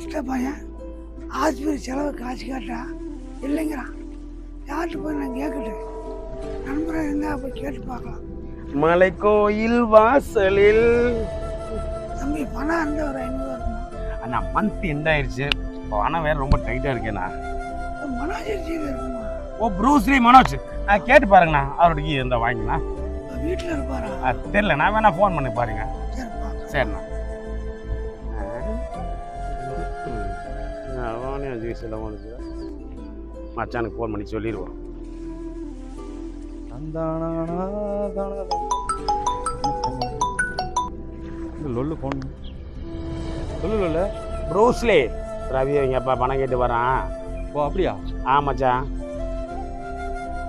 கஷ்ட பையன். ஆஸ்பத்திரி செலவு காசு கேட்டா இல்லைங்கிறான் யார்கிட்ட போய் நான் கேட்கட்டும். நண்பராக இருந்தால் போய் கேட்டு பார்க்கலாம். மலை கோயில் வாசலில். தம்பி பணம் இருந்தால் ஒரு ஐநூறுவா இருக்குமா அண்ணா மந்த் எண்ட் ஆயிடுச்சு பணம் வேற ரொம்ப டைட்டா இருக்கேண்ணா. மனோஜர்ஜியில் இருக்குமா? ஓ ப்ரூஸ்லி மனோஜ். நான் கேட்டு பாருங்கண்ணா. அவரோட கீ இருந்தா வாங்கினா வீட்டில் இருப்பாரா? தெரியல நான் வேணா ஃபோன் பண்ணி பாருங்க. சரிண்ணா. ஜூஸ் எல்லாம் உனக்கு மச்சானுக்கு ஃபோன் பண்ணி சொல்லிடுவோம். லொல்லு ஃபோன் சொல்லு லொல்லு. ப்ரூஸ்லி ரவி அவங்க அப்பா பணம் கேட்டு வரான் ஓ அப்படியா? ஆ மச்சான்.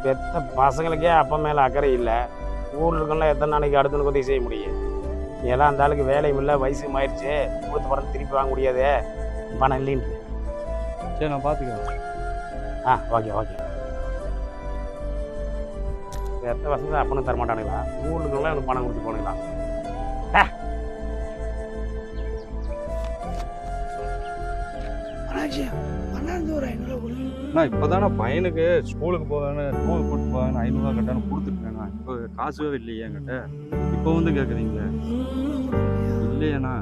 பெத்த பசங்களுக்கே அப்பா மேலே அக்கறை இல்லை. ஊரில் இருக்கவங்களாம் எத்தனை நாளைக்கு அடுத்த உதவி செய்ய முடியும்? எல்லாம் அந்த ஆளுக்கு வேலையும் இல்லை வயசும் ஆயிடுச்சு கொடுத்து படம் திருப்பி வாங்க முடியாது. பணம் இல்லைன்ட்டு. சரி நான் பார்த்துக்கிறேன் ஆ ஓகே ஓகே. பெத்த பசங்க அப்பனும் தர மாட்டானுங்களா? ஊரில் இருக்கவங்களாம் எனக்கு பணம் கொடுத்து போனுங்களா நான் இப்போ தானே பையனுக்கு ஸ்கூலுக்கு போவேன்னு டூர் கூட்டு போவேன்னு ஐநூறுவா கட்டான்னு கொடுத்துட்டேண்ணா இப்போ காசுவே இல்லையே என்கிட்ட. இப்போ வந்து கேட்குறீங்களே இல்லையேண்ணா.